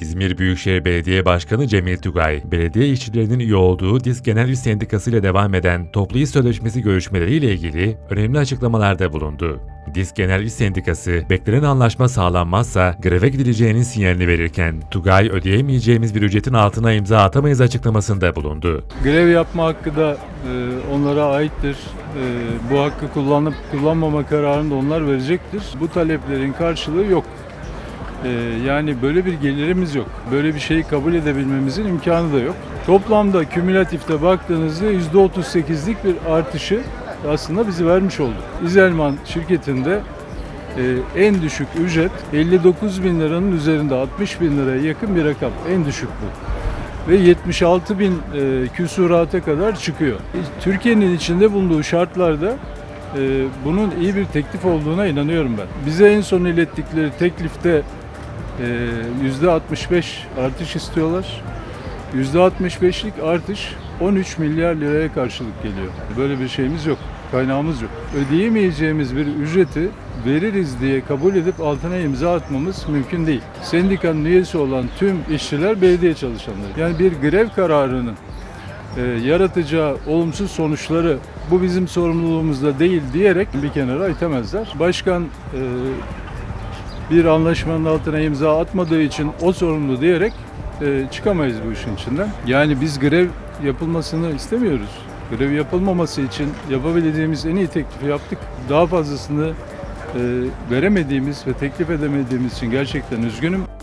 İzmir Büyükşehir Belediye Başkanı Cemil Tugay, belediye işçilerinin üye olduğu DİSK Genel İş Sendikası ile devam eden toplu iş sözleşmesi görüşmeleriyle ilgili önemli açıklamalarda bulundu. DİSK Genel İş Sendikası, beklenen anlaşma sağlanmazsa greve gidileceğinin sinyalini verirken, Tugay ödeyemeyeceğimiz bir ücretin altına imza atamayız açıklamasında bulundu. Grev yapma hakkı da e, onlara aittir. E, bu hakkı kullanıp kullanmama kararını da onlar verecektir. Bu taleplerin karşılığı yok. E, yani böyle bir gelirimiz yok. Böyle bir şeyi kabul edebilmemizin imkanı da yok. Toplamda kümülatifte baktığınızda %38'lik bir artışı aslında bizi vermiş oldu. İzelman şirketinde e, en düşük ücret 59 bin liranın üzerinde 60 bin liraya yakın bir rakam. En düşük bu ve 76 bin e, küsurata kadar çıkıyor. Türkiye'nin içinde bulunduğu şartlarda e, bunun iyi bir teklif olduğuna inanıyorum ben. Bize en son ilettikleri teklifte yüzde 65 artış istiyorlar. Yüzde 65'lik artış 13 milyar liraya karşılık geliyor. Böyle bir şeyimiz yok, kaynağımız yok. Ödeyemeyeceğimiz bir ücreti veririz diye kabul edip altına imza atmamız mümkün değil. Sendikanın üyesi olan tüm işçiler belediye çalışanları. Yani bir grev kararının e, yaratacağı olumsuz sonuçları bu bizim sorumluluğumuzda değil diyerek bir kenara itemezler. Başkan e, bir anlaşmanın altına imza atmadığı için o sorumlu diyerek e, çıkamayız bu işin içinden. Yani biz grev yapılmasını istemiyoruz. Grev yapılmaması için yapabileceğimiz en iyi teklifi yaptık. Daha fazlasını e, veremediğimiz ve teklif edemediğimiz için gerçekten üzgünüm.